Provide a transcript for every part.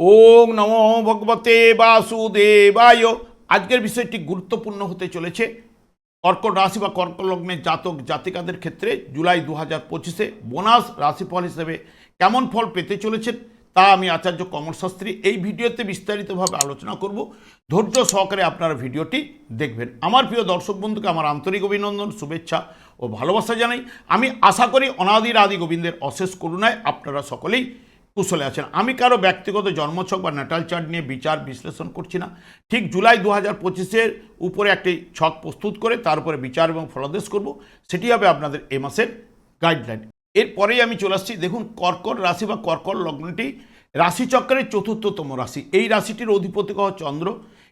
ওং নমো ভগবতে বাসুদেবায়। আজকের বিষয়টি গুরুত্বপূর্ণ হতে চলেছে। কর্কট রাশি বা কর্কট লগ্নের জাতক, জাতিকাদের ক্ষেত্রে জুলাই দু হাজার পঁচিশে বোনাস রাশিফল হিসেবে কেমন ফল পেতে চলেছেন তা আমি আচার্য কমল শাস্ত্রী এই ভিডিওতে বিস্তারিতভাবে আলোচনা করব। ধৈর্য সহকারে আপনারা ভিডিওটি দেখবেন। আমার প্রিয় দর্শক বন্ধুকে আমার আন্তরিক অভিনন্দন, শুভেচ্ছা ও ভালোবাসা জানাই। আমি আশা করি অনাদির আদি গোবিন্দের অশেষ করুণায় আপনারা সকলেই কুশলে আছেন। আমি কারও ব্যক্তিগত জন্মছক বা ন্যাটাল চার্ট নিয়ে বিচার বিশ্লেষণ করছি না। ঠিক জুলাই দু হাজার পঁচিশের উপরে একটি ছক প্রস্তুত করে তার উপরে বিচার এবং ফলাদেশ করব। সেটি হবে আপনাদের এ মাসের গাইডলাইন এরপরেই আমি চলে আসছি। দেখুন, কর্কট রাশি বা কর্কট লগ্নটি রাশিচক্রের চতুর্থতম রাশি। এই রাশিটির অধিপতি গ্রহ চন্দ্র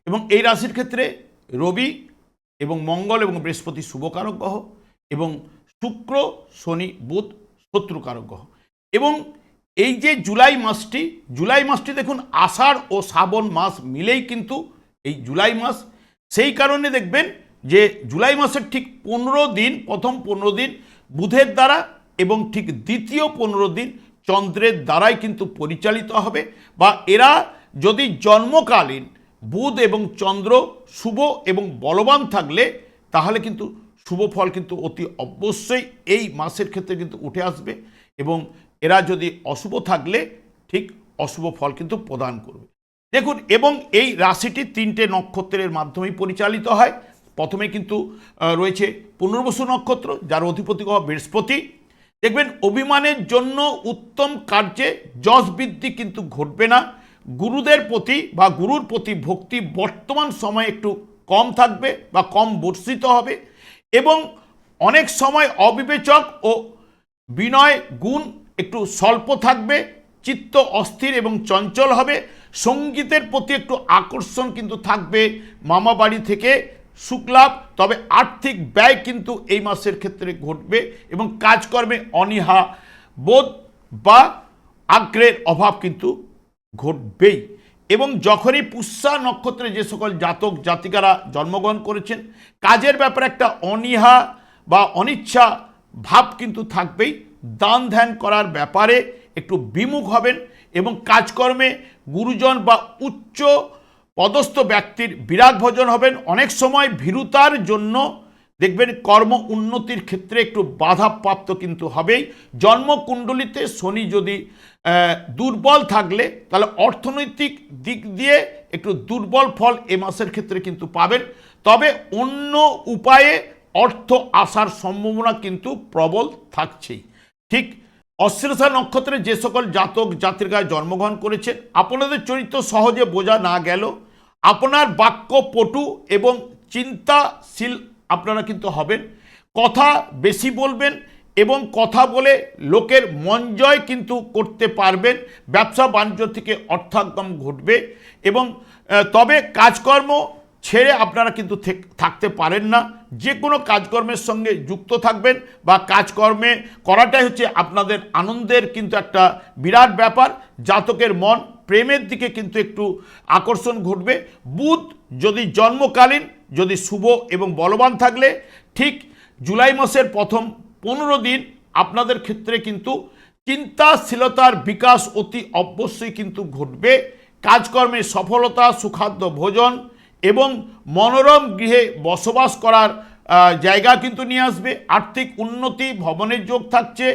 এবং এই রাশির ক্ষেত্রে রবি এবং মঙ্গল এবং বৃহস্পতি শুভকারক গ্রহ এবং শুক্র, শনি, বুধ শত্রুকারক গ্রহ। এবং এই যে জুলাই মাসটি জুলাই মাসটি দেখুন, আষাঢ় ও শ্রাবণ মাস মিলেই কিন্তু এই জুলাই মাস। সেই কারণে দেখবেন যে জুলাই মাসের ঠিক পনেরো দিন, প্রথম পনেরো দিন বুধের দ্বারা এবং ঠিক দ্বিতীয় পনেরো দিন চন্দ্রের দ্বারাই কিন্তু পরিচালিত হবে বা এরা যদি জন্মকালীন বুধ এবং চন্দ্র শুভ এবং বলবান থাকলে, তাহলে কিন্তু শুভ ফল কিন্তু অতি অবশ্যই এই মাসের ক্ষেত্রে কিন্তু উঠে আসবে এবং এরা যদি অশুভ থাকলে ঠিক অশুভ ফল কিন্তু প্রদান করবে। দেখুন, এবং এই রাশিটি তিনটে নক্ষত্রের মাধ্যমেই পরিচালিত হয়। প্রথমে কিন্তু রয়েছে পুনর্বসু নক্ষত্র, যার অধিপতি গ্রহ বৃহস্পতি। দেখবেন, অভিমানের জন্য উত্তম কার্যে যশ বৃদ্ধি কিন্তু ঘটবে না। গুরুদের প্রতি বা গুরুর প্রতি ভক্তি বর্তমান সময়ে একটু কম থাকবে বা কম বর্ষিত হবে। এবং অনেক সময় অবিবেচক ও বিনয় গুণ একটু স্বল্প থাকবে, চিত্ত অস্থির এবং চঞ্চল হবে, সঙ্গীতের প্রতি একটু আকর্ষণ কিন্তু থাকবে মামা বাড়ি থেকে সুখলাভ তবে আর্থিক ব্যয় কিন্তু এই মাসের ক্ষেত্রে ঘটবে এবং কাজকর্মে অনীহা, বোধ বা আগ্রহের অভাব কিন্তু ঘটবেই। এবং যখনই পুষ্যা নক্ষত্রে যে সকল জাতক জাতিকারা জন্মগ্রহণ করেছেন, কাজের ব্যাপারে একটা অনীহা বা অনিচ্ছা ভাব কিন্তু থাকবেই। দান ধ্যান করার ব্যাপারে একটু বিমুখ হবেন এবং কাজকর্মে গুরুজন বা উচ্চ পদস্থ ব্যক্তির বিরাট ভোজন হবেন। অনেক সময় ভীরুতার জন্য দেখবেন কর্ম উন্নতির ক্ষেত্রে একটু বাধাপ্রাপ্ত কিন্তু হবেই। জন্মকুণ্ডলিতে শনি যদি দুর্বল থাকলে তাহলে অর্থনৈতিক দিক দিয়ে একটু দুর্বল ফল এ মাসের ক্ষেত্রে কিন্তু পাবেন। তবে অন্য উপায়ে অর্থ আসার সম্ভাবনা কিন্তু প্রবল থাকছেই। ঠিক অশ্লেষা নক্ষত্রে যে সকল জাতক জাতির জাতিকায় জন্মগ্রহণ করেছেন আপনাদের চরিত্র সহজে বোঝা না গেল। আপনার বাক্য পটু এবং চিন্তাশীল আপনারা কিন্তু হবেন। কথা বেশি বলবেন এবং কথা বলে লোকের মন জয় কিন্তু করতে পারবেন। ব্যবসা বাণিজ্য থেকে অর্থাগম ঘটবে এবং তবে কাজকর্ম ছেড়ে আপনারা কিন্তু থেক- থাকতে পারেন না। যে কোনো কাজকর্মের সঙ্গে যুক্ত থাকবেন বা কাজকর্মে করাটাই হচ্ছে আপনাদের আনন্দের কিন্তু একটা বিরাট ব্যাপার। জাতকের মন, প্রেমের দিকে কিন্তু একটু আকর্ষণ ঘটবে। বুধ যদি জন্মকালীন, যদি শুভ এবং বলবান থাকলে, ঠিক জুলাই মাসের প্রথম পনেরো দিন আপনাদের ক্ষেত্রে কিন্তু চিন্তাশীলতার বিকাশ অতি অবশ্যই কিন্তু ঘটবে। কাজকর্মে সফলতা, সুখাদ্য, ভোজন এবং মনোরম গৃহে বসবাস করার জায়গা কিন্তু নিয়ে আসবে। আর্থিক উন্নতি, ভবনের যোগ থাকছে।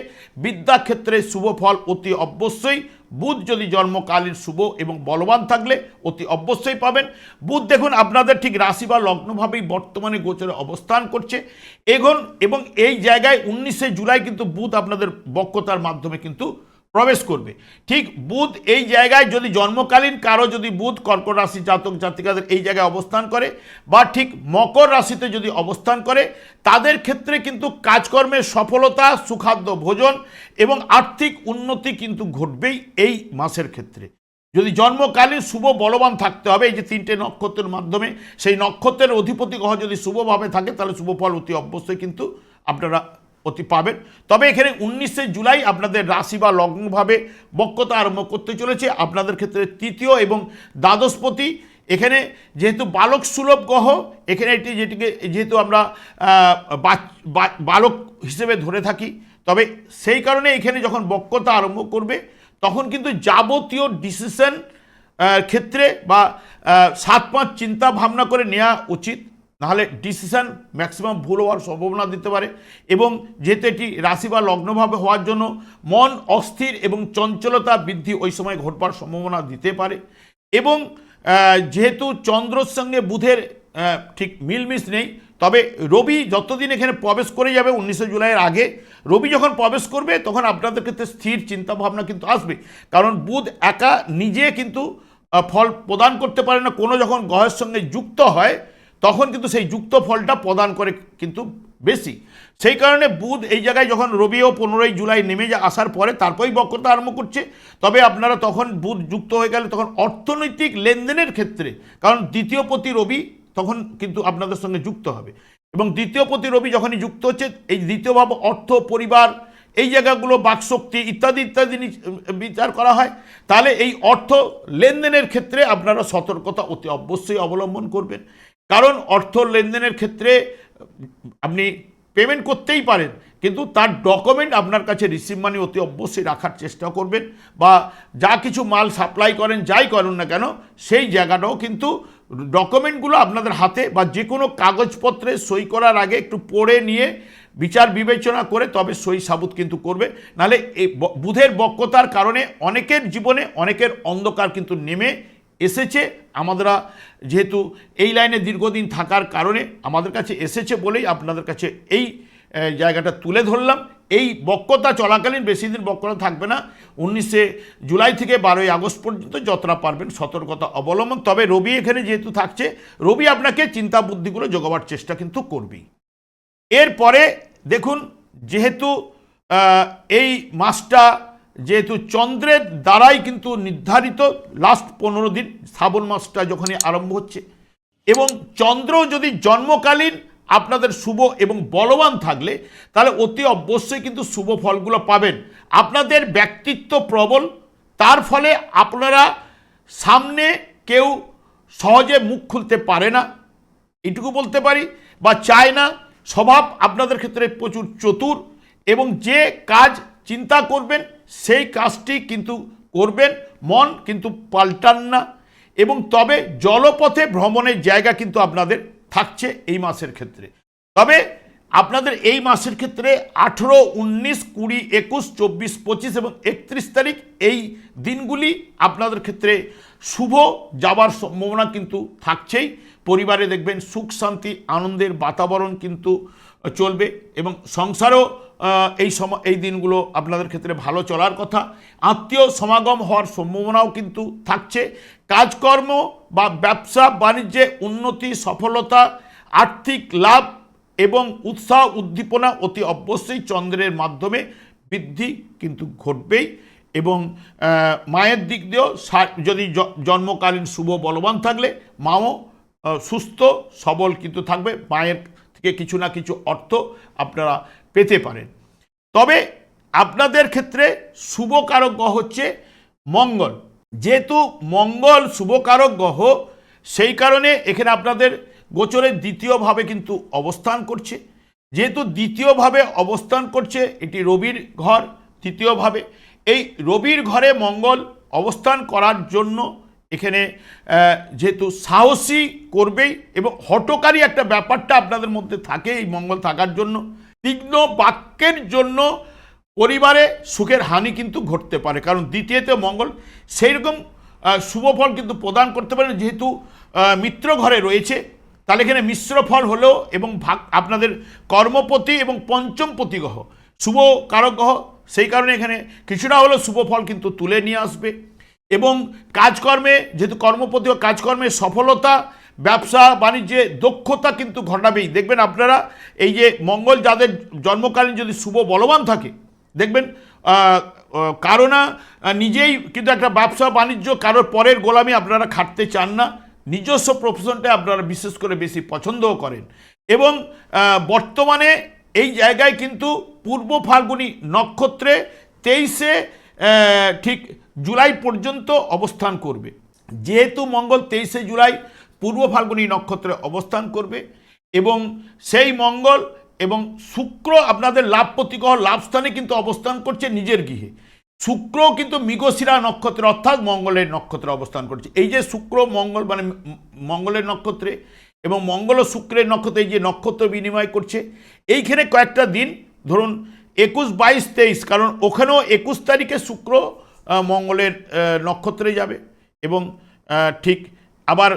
বিদ্যাক্ষেত্রে শুভ ফল অতি অবশ্যই। বুধ যদি জন্মকালীন শুভ এবং বলবান থাকলে অতি অবশ্যই পাবেন। বুধ দেখুন আপনাদের ঠিক রাশি বা লগ্নভাবেই বর্তমানে গোচরে অবস্থান করছে। এখন এবং এই জায়গায় উনিশে জুলাই কিন্তু বুধ আপনাদের বক্ষতার মাধ্যমে কিন্তু প্রবেশ করবে। ঠিক বুধ এই জায়গায় যদি জন্মকালীন কারও যদি বুধ কর্কট রাশি জাতক জাতিকাদের এই জায়গায় অবস্থান করে বা ঠিক মকর রাশিতে যদি অবস্থান করে, তাদের ক্ষেত্রে কিন্তু কাজকর্মের সফলতা, সুখাদ্য ভোজন এবং আর্থিক উন্নতি কিন্তু ঘটবেই এই মাসের ক্ষেত্রে। যদি জন্মকালীন শুভ বলবান থাকতে হবে, এই যে তিনটে নক্ষত্রের মাধ্যমে, সেই নক্ষত্রের অধিপতি গ্রহ যদি শুভভাবে থাকে, তাহলে শুভ ফল অতি অবশ্যই কিন্তু আপনারা অতি পাবেন। তবে এখানে উনিশে জুলাই আপনাদের রাশি বা লগ্নভাবে বক্রতা আরম্ভ করতে চলেছে। আপনাদের ক্ষেত্রে তৃতীয় এবং দ্বাদশপতি। এখানে যেহেতু বালক সুলভ গ্রহ, এখানে এটি যেটিকে যেহেতু আমরা বালক হিসেবে ধরে থাকি, তবে সেই কারণে এখানে যখন বক্রতা আরম্ভ করবে, তখন কিন্তু যাবতীয় ডিসিশন ক্ষেত্রে বা সাত পাঁচ চিন্তা ভাবনা করে নেওয়া উচিত। নাহলে ডিসিশন ম্যাক্সিমাম ভুল হওয়ার সম্ভাবনা দিতে পারে। এবং যেহেতু এটি রাশি বা লগ্নভাবে হওয়ার জন্য মন অস্থির এবং চঞ্চলতা বৃদ্ধি ওই সময় ঘটবার সম্ভাবনা দিতে পারে। এবং যেহেতু চন্দ্রর সঙ্গে বুধের ঠিক মিলমিশ নেই, তবে রবি যতদিন এখানে প্রবেশ করে যাবে উনিশে জুলাইয়ের আগে, রবি যখন প্রবেশ করবে তখন আপনাদের ক্ষেত্রে স্থির চিন্তা ভাবনা কিন্তু আসবে। কারণ বুধ একা নিজে কিন্তু ফল প্রদান করতে পারে না। কোনো যখন গ্রহের সঙ্গে যুক্ত হয় তখন কিন্তু সেই যুক্ত ফলটা প্রদান করে কিন্তু বেশি। সেই কারণে বুধ এই জায়গায় যখন রবি ও পনেরোই জুলাই নেমে যা আসার পরে তারপরেই বক্রতা আরম্ভ করছে। তবে আপনারা তখন বুধ যুক্ত হয়ে গেলে তখন অর্থনৈতিক লেনদেনের ক্ষেত্রে, কারণ দ্বিতীয় প্রতি রবি তখন কিন্তু আপনাদের সঙ্গে যুক্ত হবে। এবং দ্বিতীয় প্রতি রবি যখনই যুক্ত হচ্ছে, এই দ্বিতীয় ভাব অর্থ, পরিবার, এই জায়গাগুলো, বাকশক্তি ইত্যাদি ইত্যাদি বিচার করা হয়। তাহলে এই অর্থ লেনদেনের ক্ষেত্রে আপনারা সতর্কতা অতি অবশ্যই অবলম্বন করবেন। কারণ অর্থ লেনদেনের ক্ষেত্রে আপনি পেমেন্ট করতেই পারেন, কিন্তু তার ডকুমেন্ট আপনার কাছে রিসিভ মানি অতি অবশ্যই রাখার চেষ্টা করবেন বা যা কিছু মাল সাপ্লাই করেন, যাই করুন না কেন, সেই জায়গাটাও কিন্তু ডকুমেন্টগুলো আপনাদের হাতে বা যে কোনো কাগজপত্রে সই করার আগে একটু পড়ে নিয়ে বিচার বিবেচনা করে তবে সই সাবুত কিন্তু করবে। নাহলে এই বুধের বক্রতার কারণে অনেকের জীবনে অনেকের অন্ধকার কিন্তু নেমে এসেছে আমরা যেহেতু এই লাইনে দীর্ঘদিন থাকার কারণে আমাদের কাছে এসেছে বলেই আপনাদের কাছে এই জায়গাটা তুলে ধরলাম। এই বক্রতা চলাকালীন বেশি দিন বক্রতা থাকবে না। উনিশে জুলাই থেকে বারোই আগস্ট পর্যন্ত যতটা পারবেন সতর্কতা অবলম্বন। তবে রবি এখানে যেহেতু থাকছে, রবি আপনাকে চিন্তা বুদ্ধিগুলো জোগাবার চেষ্টা কিন্তু করবেই এরপরে দেখুন, যেহেতু এই মাসটা যেহেতু চন্দ্রের দ্বারাই কিন্তু নির্ধারিত লাস্ট পনেরো দিন, শ্রাবণ মাসটা যখনই আরম্ভ হচ্ছে, এবং চন্দ্র যদি জন্মকালীন আপনাদের শুভ এবং বলবান থাকলে, তাহলে অতি অবশ্যই কিন্তু শুভ ফলগুলো পাবেন। আপনাদের ব্যক্তিত্ব প্রবল, তার ফলে আপনারা সামনে কেউ সহজে মুখ খুলতে পারে না, এটুকু বলতে পারি, বা চায় না, স্বভাব আপনাদের ক্ষেত্রে প্রচুর চতুর, এবং যে কাজ চিন্তা করবেন, সেই কাজটি কিন্তু করবেন, মন কিন্তু পাল্টান না। এবং তবে জলপথে ভ্রমণের জায়গা কিন্তু আপনাদের থাকছে এই মাসের ক্ষেত্রে। তবে আপনাদের এই মাসের ক্ষেত্রে আঠেরো, উনিশ, কুড়ি, একুশ, চব্বিশ, পঁচিশ এবং একত্রিশ তারিখ এই দিনগুলি আপনাদের ক্ষেত্রে শুভ যাবার সম্ভাবনা কিন্তু থাকছেই। পরিবারে দেখবেন সুখ শান্তি, আনন্দের বাতাবরণ কিন্তু চলবে এবং সংসারও এই সম এই দিনগুলো আপনাদের ক্ষেত্রে ভালো চলার কথা। আত্মীয় সমাগম হওয়ার সম্ভাবনাও কিন্তু থাকছে। কাজকর্ম বা ব্যবসা, বাণিজ্যে উন্নতি, সফলতা, আর্থিক লাভ এবং উৎসাহ উদ্দীপনা অতি অবশ্যই চন্দ্রের মাধ্যমে বৃদ্ধি কিন্তু ঘটবেই এবং মায়ের দিক দিয়েও যদি জন্মকালীন শুভ বলবান থাকলে মাও সুস্থ, সবল কিন্তু থাকবে। মায়ের থেকে কিছু না কিছু অর্থ আপনারা পেতে পারেন। তবে আপনাদের ক্ষেত্রে শুভকারক গ্রহ হচ্ছে মঙ্গল। যেহেতু মঙ্গল শুভকারক গ্রহ, সেই কারণে এখানে আপনাদের গোচরের দ্বিতীয়ভাবে কিন্তু অবস্থান করছে। যেহেতু দ্বিতীয়ভাবে অবস্থান করছে, এটি রবির ঘর, তৃতীয়ভাবে। এই রবির ঘরে মঙ্গল অবস্থান করার জন্য এখানে যেহেতু সাহসী করবেই এবং হটকারী একটা ব্যাপারটা আপনাদের মধ্যে থাকে এই মঙ্গল থাকার জন্য তীক্ষ্ণ বাক্যের জন্য পরিবারে সুখের হানি কিন্তু ঘটতে পারে। কারণ দ্বিতীয়তে মঙ্গল সেই রকম আহ, শুভ ফল কিন্তু প্রদান করতে পারে যেহেতু মিত্র ঘরে রয়েছে তাহলে এখানে মিশ্র ফল হলেও এবং ভাগ আপনাদের কর্মপতি এবং পঞ্চমপতি গ্রহ শুভ কারক গ্রহ সেই কারণে এখানে কিছুটা হলেও শুভ ফল কিন্তু তুলে নিয়ে আসবে। এবং কাজকর্মে যেহেতু কর্মপতি ও কর্মে সফলতা ব্যবসা, বাণিজ্যে দক্ষতা কিন্তু ঘটাবেই। দেখবেন আপনারা এই যে মঙ্গল যাদের জন্মকালীন যদি শুভ বলবান থাকে, দেখবেন কারও না নিজেই কিন্তু একটা ব্যবসা, বাণিজ্য, কারোর পরের গোলামি আপনারা খাটতে চান না। নিজস্ব প্রফেশনটা আপনারা বিশেষ করে বেশি পছন্দও করেন। এবং বর্তমানে এই জায়গায় কিন্তু পূর্ব ফাল্গুনি নক্ষত্রে তেইশে ঠিক জুলাই পর্যন্ত অবস্থান করবে। যেহেতু মঙ্গল তেইশে জুলাই পূর্ব ফাল্গুনী নক্ষত্রে অবস্থান করবে এবং সেই মঙ্গল এবং শুক্র আপনাদের লাভ প্রতিগ্রহ লাভ স্থানে কিন্তু অবস্থান করছে নিজের গৃহে। শুক্র কিন্তু মৃগশিরা নক্ষত্রে অর্থাৎ মঙ্গলের নক্ষত্রে অবস্থান করছে। এই যে শুক্র, মঙ্গল মানে মঙ্গলের নক্ষত্রে এবং মঙ্গল ও শুক্রের নক্ষত্রে এই যে নক্ষত্র বিনিময় করছে, এইখানে কয়েকটা দিন, ধরুন একুশ, বাইশ, তেইশ, কারণ ওখানেও একুশ তারিখে শুক্র মঙ্গলের নক্ষত্রে যাবে এবং ঠিক আবার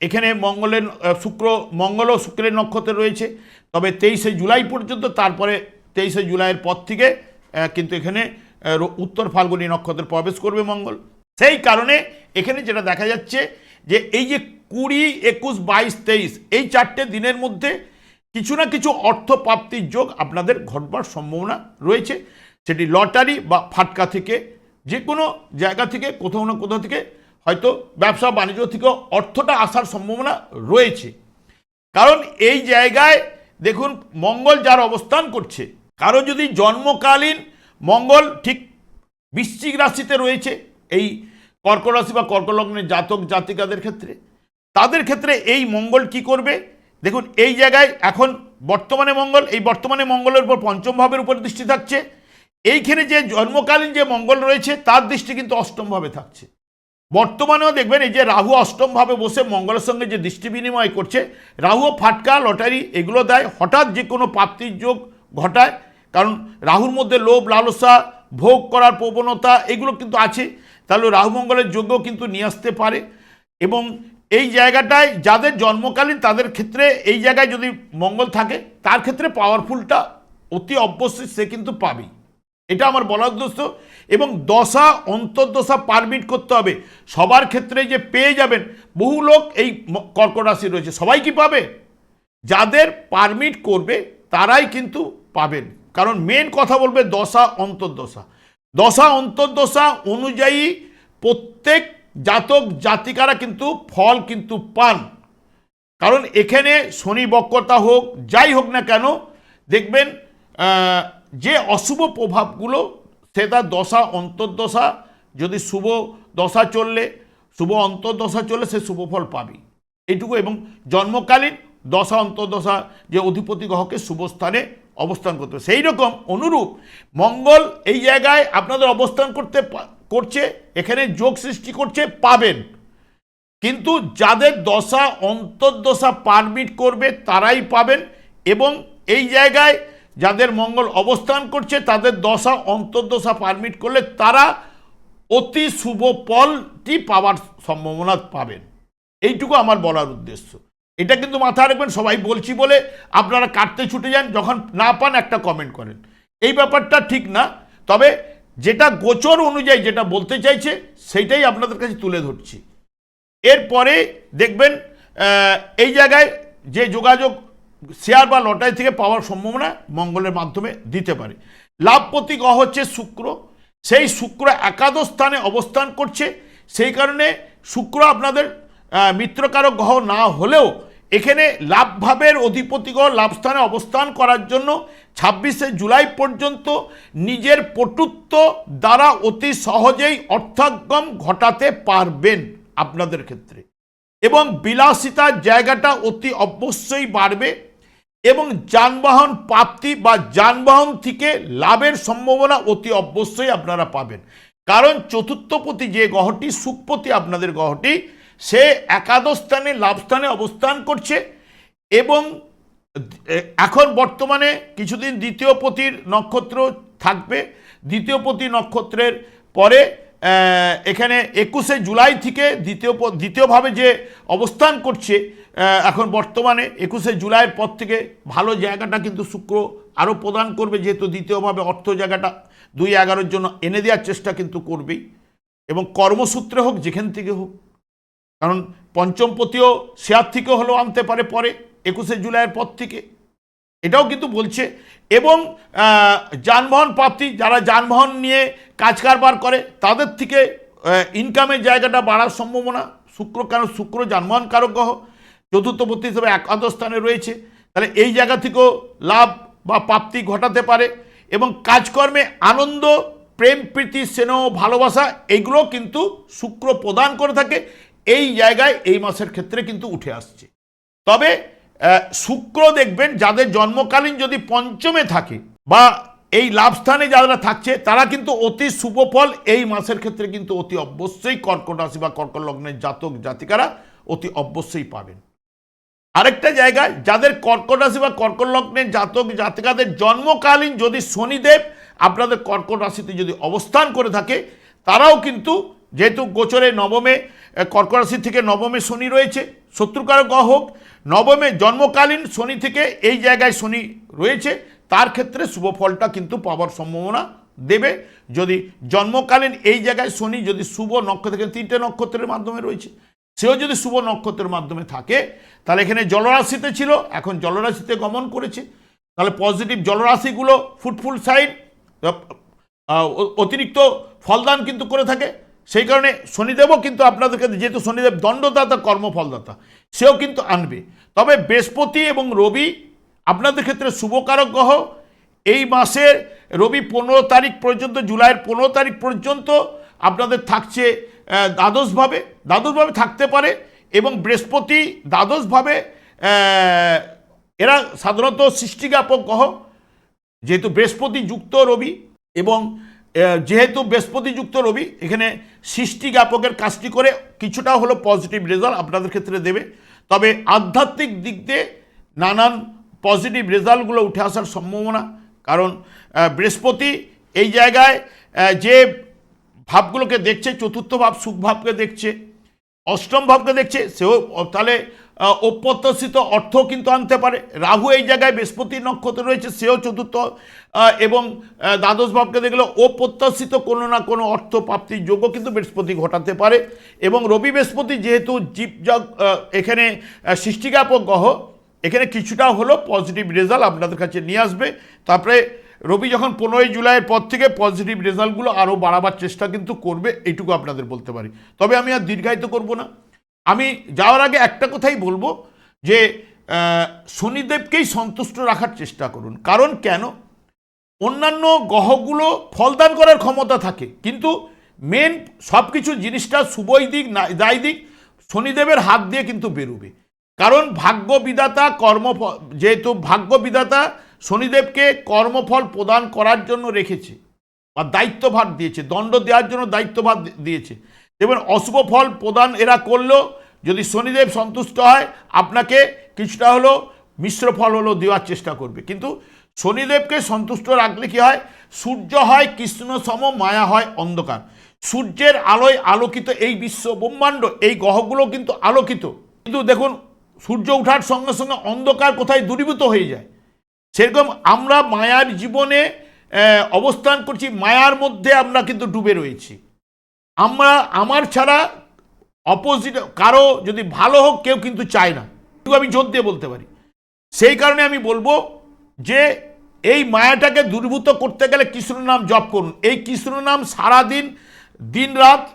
এখানে মঙ্গলের শুক্র, মঙ্গল ও শুক্রের নক্ষত্রে রয়েছে। তবে তেইশে জুলাই পর্যন্ত, তারপরে তেইশে জুলাইয়ের পর থেকে কিন্তু এখানে উত্তর ফাল্গুনী নক্ষত্রে প্রবেশ করবে মঙ্গল। সেই কারণে এখানে যেটা দেখা যাচ্ছে যে এই যে কুড়ি, একুশ, বাইশ, তেইশ, এই চারটে দিনের মধ্যে কিছু না কিছু অর্থ প্রাপ্তির যোগ আপনাদের ঘটবার সম্ভাবনা রয়েছে। সেটি লটারি বা ফাটকা থেকে যে কোনো জায়গা থেকে, কোথাও না কোথাও থেকে হয়তো ব্যবসা বাণিজ্য থেকেও অর্থটা আসার সম্ভাবনা রয়েছে। কারণ এই জায়গায় দেখুন, মঙ্গল যার অবস্থান করছে, কারও যদি জন্মকালীন মঙ্গল ঠিক বৃশ্চিক রাশিতে রয়েছে, এই কর্ক রাশি বা কর্কলগ্নের জাতক জাতিকাদের ক্ষেত্রে, তাদের ক্ষেত্রে এই মঙ্গল কি করবে? দেখুন, এই জায়গায় এখন বর্তমানে মঙ্গল, এই বর্তমানে মঙ্গলের উপর পঞ্চম ভাবের উপর দৃষ্টি থাকছে। এইখানে যে জন্মকালীন যে মঙ্গল রয়েছে, তার দৃষ্টি কিন্তু অষ্টমভাবে থাকছে। বর্তমানেও দেখবেন এই যে রাহু অষ্টমভাবে বসে মঙ্গলের সঙ্গে যে দৃষ্টি বিনিময় করছে, রাহু ফাটকা, লটারি, এগুলো দেয়, হঠাৎ যে কোনো প্রাপ্তির যোগ ঘটায়। কারণ রাহুর মধ্যে লোভ, লালসা, ভোগ করার প্রবণতা, এগুলো কিন্তু আছে। তাহলে রাহু মঙ্গলের যোগ্য কিন্তু নিয়ে আসতে পারে। এবং এই জায়গাটায় যাদের জন্মকালীন, তাদের ক্ষেত্রে এই জায়গায় যদি মঙ্গল থাকে, তার ক্ষেত্রে পাওয়ারফুলটা অতি অবশ্যই সে কিন্তু পাবেই। এটা আমার বলার উদ্দেশ্য। এবং দশা, অন্তর্দশা পারমিট করতে হবে। সবার ক্ষেত্রে যে পেয়ে যাবেন, বহু লোক এই কর্কট রাশি রয়েছে। সবাই কি পাবে? যাদের পারমিট করবে, তারাই কিন্তু পাবেন। কারণ মেন কথা বলবে দশা, অন্তর্দশা। দশা, অন্তর্দশা অনুযায়ী প্রত্যেক জাতক, জাতিকারা কিন্তু ফল কিন্তু পান। কারণ এখানে শনি বক্রতা হোক, যাই হোক না কেন, দেখবেন যে অশুভ প্রভাবগুলো সেটা দশা, অন্তর্দশা, যদি শুভ দশা চললে, শুভ অন্তর্দশা চললে সে শুভ ফল পাবি। এইটুকু এবং জন্মকালীন দশা, অন্তর্দশা যে অধিপতি গ্রহকে শুভ স্থানে অবস্থান করতে সেই রকম অনুরূপ মঙ্গল এই জায়গায় আপনাদের অবস্থান করতে করছে, এখানে যোগ সৃষ্টি করছে, পাবেন। কিন্তু যাদের দশা, অন্তর্দশা পারমিট করবে, তারাই পাবেন এবং এই জায়গায় যাদের মঙ্গল অবস্থান করছে, তাদের দশা, অন্তর্দশা পারমিট করলে তারা অতি শুভ ফলটি পাওয়ার সম্ভাবনা পাবেন। এইটুকু আমার বলার উদ্দেশ্য। এটা কিন্তু মাথায় রাখবেন, সবাই বলছি বলে আপনারা কাটতে ছুটে যান, যখন না পান একটা কমেন্ট করেন। এই ব্যাপারটা ঠিক না, তবে যেটা গোচর অনুযায়ী যেটা বলতে চাইছে, সেইটাই আপনাদের কাছে তুলে ধরছি। এরপরে দেখবেন এই জায়গায় যে যোগাযোগ শেয়ার বা লটারি থেকে পাওয়ার সম্ভাবনা মঙ্গলের মাধ্যমে দিতে পারে। লাভপতি গ্রহ হচ্ছে শুক্র। সেই শুক্র একাদশ স্থানে অবস্থান করছে। সেই কারণে শুক্র আপনাদের মিত্রকারক গ্রহ না হলেও এখানে লাভভাবের অধিপতি গ্রহ লাভস্থানে অবস্থান করার জন্য ছাব্বিশে জুলাই পর্যন্ত নিজের পটুত্ব দ্বারা অতি সহজেই অর্থাগম ঘটাতে পারবেন আপনাদের ক্ষেত্রে। এবং বিলাসিতার জায়গাটা অতি অবশ্যই বাড়বে এবং যানবাহন প্রাপ্তি বা যানবাহন থেকে লাভের সম্ভাবনা অতি অবশ্যই আপনারা পাবেন। কারণ চতুর্থপতি যে গ্রহটি, সুখপতি আপনাদের গ্রহটি, সে একাদশ স্থানে লাভস্থানে অবস্থান করছে এবং এখন বর্তমানে কিছুদিন দ্বিতীয় পতির নক্ষত্র থাকবে। দ্বিতীয় পতি নক্ষত্রের পরে এখানে একুশে জুলাই থেকে দ্বিতীয় দ্বিতীয়ভাবে যে অবস্থান করছে এখন বর্তমানে একুশে জুলাইয়ের পর থেকে ভালো জায়গাটা কিন্তু শুক্র আরও প্রদান করবে, যেহেতু দ্বিতীয়ভাবে অর্থ জায়গাটা দুই এগারোর জন্য এনে দেওয়ার চেষ্টা কিন্তু করবেই। এবং কর্মসূত্রে হোক, যেখান থেকে হোক, কারণ পঞ্চমপতিও শেয়ার থেকেও হলেও আনতে পারে পরে, একুশে জুলাইয়ের পর থেকে। এটাও কিন্তু বলছে। এবং যানবাহন প্রাপ্তি, যারা যানবাহন নিয়ে কাজ কারবার করে, তাদের থেকে ইনকামের জায়গাটা বাড়ার সম্ভাবনা, শুক্র কেন? শুক্র যানবাহন কারক গ্রহ চতুর্থপতি হিসেবে একাদশ স্থানে রয়েছে। তাহলে এই জায়গা থেকেও লাভ বা প্রাপ্তি ঘটাতে পারে এবং কাজকর্মে আনন্দ, প্রেম, প্রীতি, স্নেহ, ভালোবাসা, এগুলো কিন্তু শুক্র প্রদান করে থাকে। এই জায়গায় এই মাসের ক্ষেত্রে কিন্তু উঠে আসছে। তবে শুক্র দেখবেন, যাদের জন্মকালীন যদি পঞ্চমে থাকে বা এই লাভস্থানে যারা থাকছে, তারা কিন্তু অতি শুভ ফল। এই মাসের ক্ষেত্রে কিন্তু অতি অবশ্যই কর্কট রাশি বা কর্কট লগ্নের জাতক, জাতিকারা অতি অবশ্যই পাবেন। আরেকটা জায়গায়, যাদের কর্কট রাশি বা কর্কট লগ্নের জাতক, জাতিকাদের জন্মকালীন যদি শনিদেব আপনাদের কর্কট রাশিতে যদি অবস্থান করে থাকে, তারাও কিন্তু যেহেতু গোচরে নবমে কর্কট রাশি থেকে নবমে শনি রয়েছে, শত্রুকারক গ্রহ হোক, নবমে জন্মকালীন শনি থেকে এই জায়গায় শনি রয়েছে তার ক্ষেত্রে শুভ ফলটা কিন্তু পাওয়ার সম্ভাবনা দেবে। যদি জন্মকালীন এই জায়গায় শনি যদি শুভ নক্ষত্র তিনটে নক্ষত্রের মাধ্যমে রয়েছে। সেও যদি শুভ নক্ষত্রের মাধ্যমে থাকে, তাহলে এখানে জলরাশিতে ছিল, এখন জলরাশিতে গমন করেছে। তাহলে পজিটিভ জলরাশিগুলো ফুটফুল সাইড অতিরিক্ত ফলদান কিন্তু করে থাকে। সেই কারণে শনিদেবও কিন্তু আপনাদেরকে যেহেতু শনিদেব দণ্ডদাতা, কর্মফলদাতা, সেও কিন্তু আনবে। তবে বৃহস্পতি এবং রবি আপনাদের ক্ষেত্রে শুভকারক গ্রহ এই মাসের রবি পনেরো তারিখ পর্যন্ত, জুলাইয়ের পনেরো তারিখ পর্যন্ত আপনাদের থাকছে দ্বাদশভাবে। দ্বাদশভাবে থাকতে পারে এবং বৃহস্পতি দ্বাদশভাবে এরা সাধারণত সৃষ্টিজ্ঞাপক গ্রহ। যেহেতু বৃহস্পতি যুক্ত রবি এবং যেহেতু বৃহস্পতি যুক্ত রবি, এখানে সৃষ্টি জ্ঞাপকের কাজটি করে কিছুটা হলো পজিটিভ রেজাল্ট আপনাদের ক্ষেত্রে দেবে। তবে আধ্যাত্মিক দিক দিয়ে নানান পজিটিভ রেজাল্টগুলো উঠে আসার সম্ভাবনা। কারণ বৃহস্পতি এই জায়গায় যে ভাবগুলোকে দেখছে চতুর্থ ভাব সুখ ভাবকে দেখছে অষ্টম ভাবকে দেখছে সেও তাহলে অপ্রত্যাশিত অর্থ কিন্তু আনতে পারে। রাহু এই জায়গায় বৃহস্পতি নক্ষত্র রয়েছে সেও চতুর্থ এবং দ্বাদশ ভাবকে দেখলে অপ্রত্যাশিত কোনো না কোনো অর্থ প্রাপ্তির যোগ্য কিন্তু বৃহস্পতি ঘটাতে পারে। এবং রবি বৃহস্পতি যেহেতু জীবজগ এখানে আহ, সৃষ্টিজ্ঞাপক গ্রহ এখানে কিছুটা হলো পজিটিভ রেজাল্ট আপনাদের কাছে নিয়ে আসবে। তারপরে রবি যখন পনেরোই জুলাইয়ের পর থেকে পজিটিভ রেজাল্টগুলো আরও বাড়াবার চেষ্টা কিন্তু করবে, এইটুকু আপনাদের বলতে পারি। তবে আমি আর দীর্ঘায়িত করব না। আমি যাওয়ার আগে একটা কথাই বলব যে শনিদেবকেই সন্তুষ্ট রাখার চেষ্টা করুন। কারণ কেন? অন্যান্য গ্রহগুলো ফলদান করার ক্ষমতা থাকে, কিন্তু মেন সব কিছু জিনিসটা শুভই দিক দায় দিক শনিদেবের হাত দিয়ে কিন্তু বেরোবে। কারণ ভাগ্য বিধাতা কর্ম যেহেতু ভাগ্য বিধাতা শনিদেবকে কর্মফল প্রদান করার জন্য রেখেছে বা দায়িত্বভার দিয়েছে, দণ্ড দেওয়ার জন্য দায়িত্বভার দিয়েছে। দেখবেন অশুভ ফল প্রদান এরা করলেও যদি শনিদেব সন্তুষ্ট হয়, আপনাকে কিছুটা হলো মিশ্র ফল হলো দেওয়ার চেষ্টা করবে। কিন্তু শনিদেবকে সন্তুষ্ট রাখলে কি হয়? সূর্য হয় কৃষ্ণ সম, মায়া হয় অন্ধকার। সূর্যের আলোয় আলোকিত এই বিশ্ব ব্রহ্মাণ্ড, এই গ্রহগুলো কিন্তু আলোকিত। কিন্তু দেখুন সূর্য ওঠার সঙ্গে সঙ্গে অন্ধকার কোথায় দূরীভূত হয়ে যায়। সেরকম আমরা মায়ার জীবনে অবস্থান করছি, মায়ার মধ্যে আমরা কিন্তু ডুবে রয়েছি। আমরা, আমার ছাড়া অপোজিট কারও যদি ভালো হোক, কেউ কিন্তু চায় না। কিন্তু আমি জোর দিয়ে বলতে পারি। সেই কারণে আমি বলব যে, এই মায়াটাকে দুর্ভূত করতে গেলে কৃষ্ণ নাম জপ করুন। এই কৃষ্ণ নাম সারাদিন দিন রাত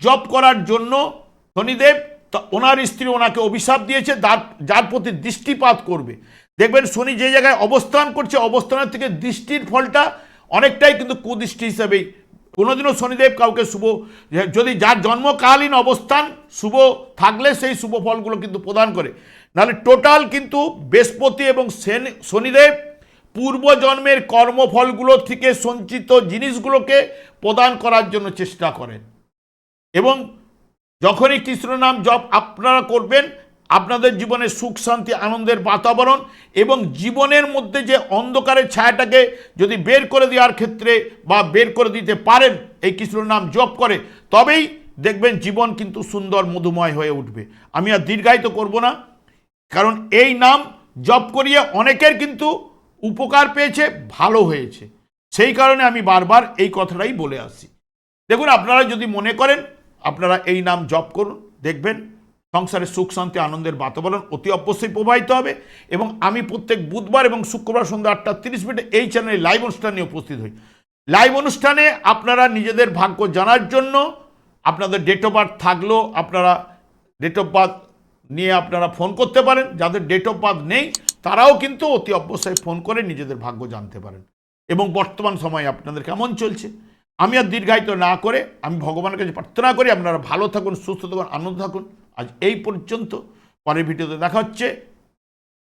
জপ করার জন্য শনিদেব তা- ওনার স্ত্রী ওনাকে অভিশাপ দিয়েছে, যার যার প্রতি দৃষ্টিপাত করবে। দেখবেন শনি যে জায়গায় অবস্থান করছে, অবস্থানের থেকে দৃষ্টির ফলটা অনেকটাই কিন্তু কুদৃষ্টি হিসাবেই। কোনোদিনও শনিদেব কাউকে শুভ, যদি যার জন্মকালীন অবস্থান শুভ থাকলে সেই শুভ ফলগুলো কিন্তু প্রদান করে। নাহলে টোটাল কিন্তু বৃহস্পতি এবং শনি- শনিদেব পূর্বজন্মের কর্মফলগুলো থেকে সঞ্চিত জিনিসগুলোকে প্রদান করার জন্য চেষ্টা করেন। এবং যখনই কৃষ্ণ নাম জপ আপনারা করবেন, আপনাদের জীবনে সুখ, শান্তি, আনন্দের বাতাবরণ এবং জীবনের মধ্যে যে অন্ধকারের ছায়াটাকে যদি বের করে দেওয়ার ক্ষেত্রে বা বের করে দিতে পারেন, এই কৃষ্ণ নাম জপ করে, তবেই দেখবেন জীবন কিন্তু সুন্দর, মধুময় হয়ে উঠবে। আমি আর দীর্ঘায়িত করব না, কারণ এই নাম জপ করিয়ে অনেকের কিন্তু উপকার পেয়েছে, ভালো হয়েছে। সেই কারণে আমি বারবার এই কথাটাই বলে আসি। দেখুন, আপনারা যদি মনে করেন আপনারা এই নাম জপ করুন, দেখবেন সংসারে সুখ, শান্তি, আনন্দের বাতাবরণ অতি অবশ্যই প্রবাহিত হবে এবং আমি প্রত্যেক বুধবার এবং শুক্রবার সন্ধ্যা আটটা তিরিশ মিনিটে এই চ্যানেলে লাইভ অনুষ্ঠানে উপস্থিত হই। লাইভ অনুষ্ঠানে আপনারা নিজেদের ভাগ্য জানার জন্য আপনাদের ডেট অফ বার্থ থাকলেও আপনারা ডেট অফ বার্থ নিয়ে আপনারা ফোন করতে পারেন। যাদের ডেট অফ বার্থ নেই, তারাও কিন্তু অতি অবশ্যই ফোন করে নিজেদের ভাগ্য জানতে পারেন। এবং বর্তমান সময়ে আপনাদের কেমন চলছে? আমি আর দীর্ঘায়িত না করে, আমি ভগবানের কাছে প্রার্থনা করি, আপনারা ভালো থাকুন, সুস্থ থাকুন, আনন্দ থাকুন। আজ এই পর্যন্ত, পরের ভিডিওতে দেখা হচ্ছে।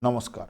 নমস্কার।